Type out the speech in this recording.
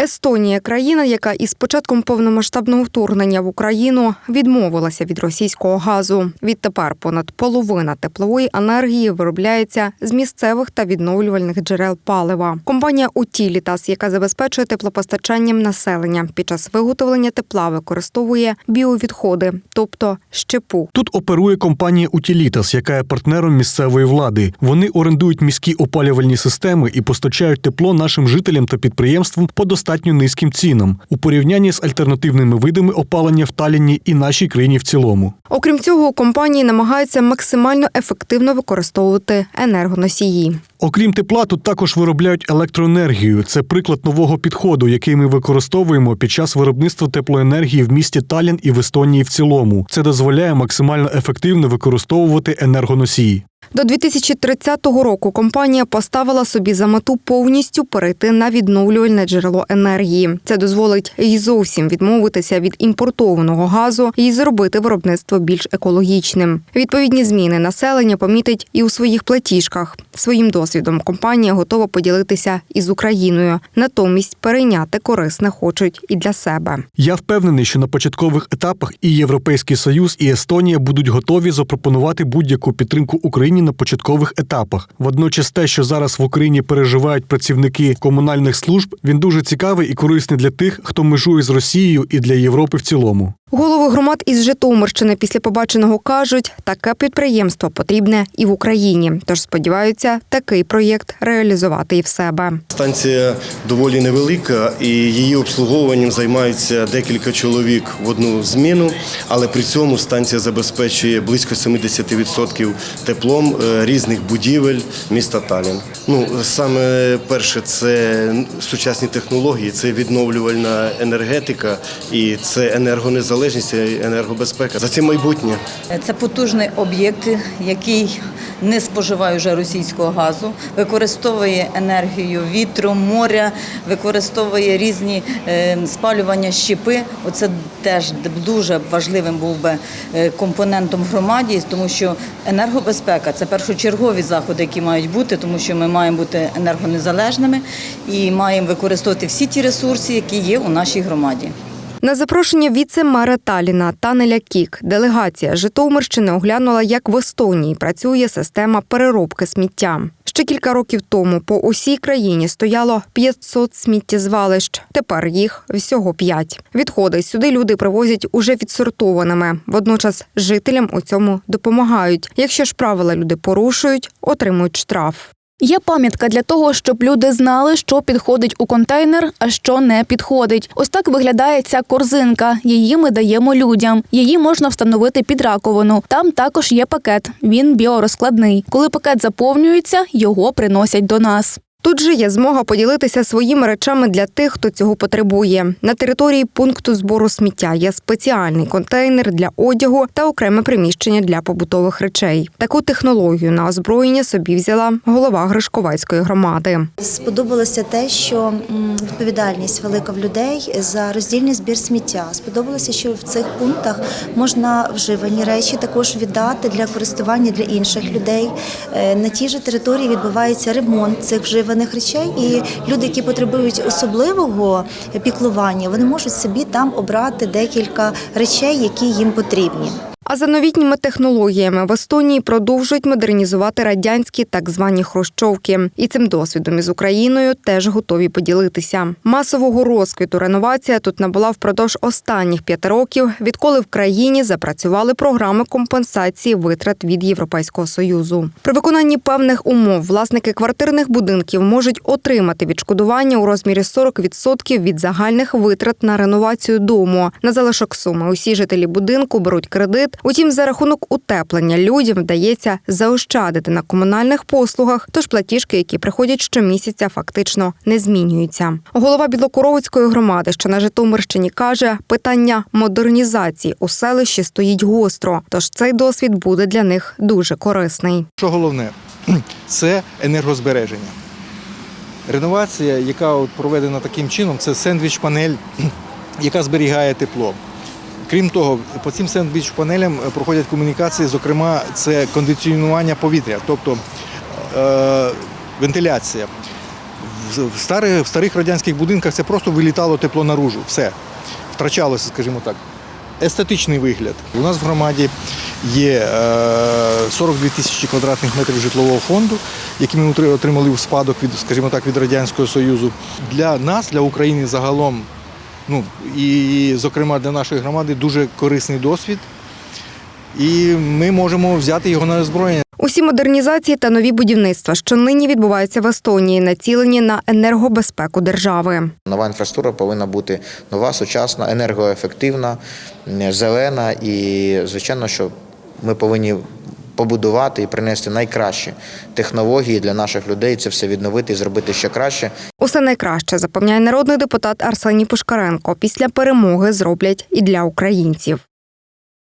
Естонія країна, яка із початком повномасштабного вторгнення в Україну відмовилася від російського газу. Відтепер понад половина теплової енергії виробляється з місцевих та відновлювальних джерел палива. Компанія Утілітас, яка забезпечує теплопостачанням населення, під час виготовлення тепла використовує біовідходи, тобто щепу. Тут оперує компанія Утілітас, яка є партнером місцевої влади. Вони орендують міські опалювальні системи і постачають тепло нашим жителям та підприємствам по достатньо низьким цінам у порівнянні з альтернативними видами опалення в Талліні і нашій країні в цілому. Окрім цього, компанії намагаються максимально ефективно використовувати енергоносії. Окрім тепла, тут також виробляють електроенергію. Це приклад нового підходу, який ми використовуємо під час виробництва теплоенергії в місті Таллін і в Естонії в цілому. Це дозволяє максимально ефективно використовувати енергоносії. До 2030 року компанія поставила собі за мету повністю перейти на відновлювальне джерело енергії. Це дозволить їй зовсім відмовитися від імпортованого газу і зробити виробництво більш екологічним. Відповідні зміни населення помітить і у своїх платіжках. Своїм досвідом компанія готова поділитися із Україною. Натомість перейняти корисне хочуть і для себе. Я впевнений, що на початкових етапах і Європейський Союз, і Естонія будуть готові запропонувати будь-яку підтримку Україні на початкових етапах. Водночас, те, що зараз в Україні переживають працівники комунальних служб, він дуже цікавий і корисний для тих, хто межує з Росією і для Європи в цілому. Голови громад із Житомирщини після побаченого кажуть, таке підприємство потрібне і в Україні. Тож сподіваються, такий проєкт реалізувати і в себе. Станція доволі невелика, і її обслуговуванням займаються декілька чоловік в одну зміну, але при цьому станція забезпечує близько 70% теплом е, різних будівель міста Талін. Ну саме перше, це сучасні технології, це відновлювальна енергетика і це енергонезалежність, і енергобезпека. За це майбутнє. Це потужний об'єкт, який не споживає вже російського газу, використовує енергію вітру, моря, використовує різні е, спалювання щепи. Оце теж дуже важливим був би е, компонентом громаді, тому що енергобезпека це першочергові заходи, які мають бути, тому що ми маємо бути енергонезалежними і маємо використовувати всі ті ресурси, які є у нашій громаді. На запрошення віце-мера Таліна Танеля Кік делегація Житомирщини оглянула, як в Естонії працює система переробки сміття. Ще кілька років тому по усій країні стояло 500 сміттєзвалищ. Тепер їх всього 5. Відходи сюди люди привозять уже відсортованими. Водночас жителям у цьому допомагають. Якщо ж правила люди порушують, отримують штраф. Є пам'ятка для того, щоб люди знали, що підходить у контейнер, а що не підходить. Ось так виглядає ця корзинка. Її ми даємо людям. Її можна встановити під раковину. Там також є пакет. Він біорозкладний. Коли пакет заповнюється, його приносять до нас. Тут же є змога поділитися своїми речами для тих, хто цього потребує. На території пункту збору сміття є спеціальний контейнер для одягу та окреме приміщення для побутових речей. Таку технологію на озброєння собі взяла голова Гришковецької громади. Сподобалося те, що відповідальність велика в людей за роздільний збір сміття. Сподобалося, що в цих пунктах можна вживані речі також віддати для користування для інших людей. Е, На тій же території відбувається ремонт цих вживаних речей, і люди, які потребують особливого піклування, вони можуть собі там обрати декілька речей, які їм потрібні. А за новітніми технологіями в Естонії продовжують модернізувати радянські так звані хрущовки. І цим досвідом із Україною теж готові поділитися. Масового розквіту реновація тут набула впродовж останніх п'яти років, відколи в країні запрацювали програми компенсації витрат від Європейського союзу. При виконанні певних умов власники квартирних будинків можуть отримати відшкодування у розмірі 40% від загальних витрат на реновацію дому. На залишок суми усі жителі будинку беруть кредит. Утім, за рахунок утеплення людям вдається заощадити на комунальних послугах, тож платіжки, які приходять щомісяця, фактично не змінюються. Голова Білокоровицької громади, що на Житомирщині, каже, питання модернізації у селищі стоїть гостро, тож цей досвід буде для них дуже корисний. Що головне, це енергозбереження. Реновація, яка от проведена таким чином, це сендвіч-панель, яка зберігає тепло. Крім того, по цим сендвіч-панелям проходять комунікації, зокрема, це кондиціонування повітря, тобто е, вентиляція. в старих, в старих радянських будинках це просто вилітало тепло наружу. Все. Втрачалося, скажімо так. Естетичний вигляд. У нас в громаді є е, 42 тисячі квадратних метрів житлового фонду, які ми отримали в спадок від, скажімо так, від Радянського Союзу. Для нас, для України загалом, ну і, зокрема для нашої громади, дуже корисний досвід. І ми можемо взяти його на озброєння. Усі модернізації та нові будівництва, що нині відбуваються в Естонії, націлені на енергобезпеку держави. Нова інфраструктура повинна бути нова, сучасна, енергоефективна, зелена і, звичайно, що ми повинні побудувати і принести найкращі технології для наших людей. Це все відновити і зробити ще краще. Усе найкраще запевняє народний депутат Арсеній Пушкаренко. Після перемоги зроблять і для українців.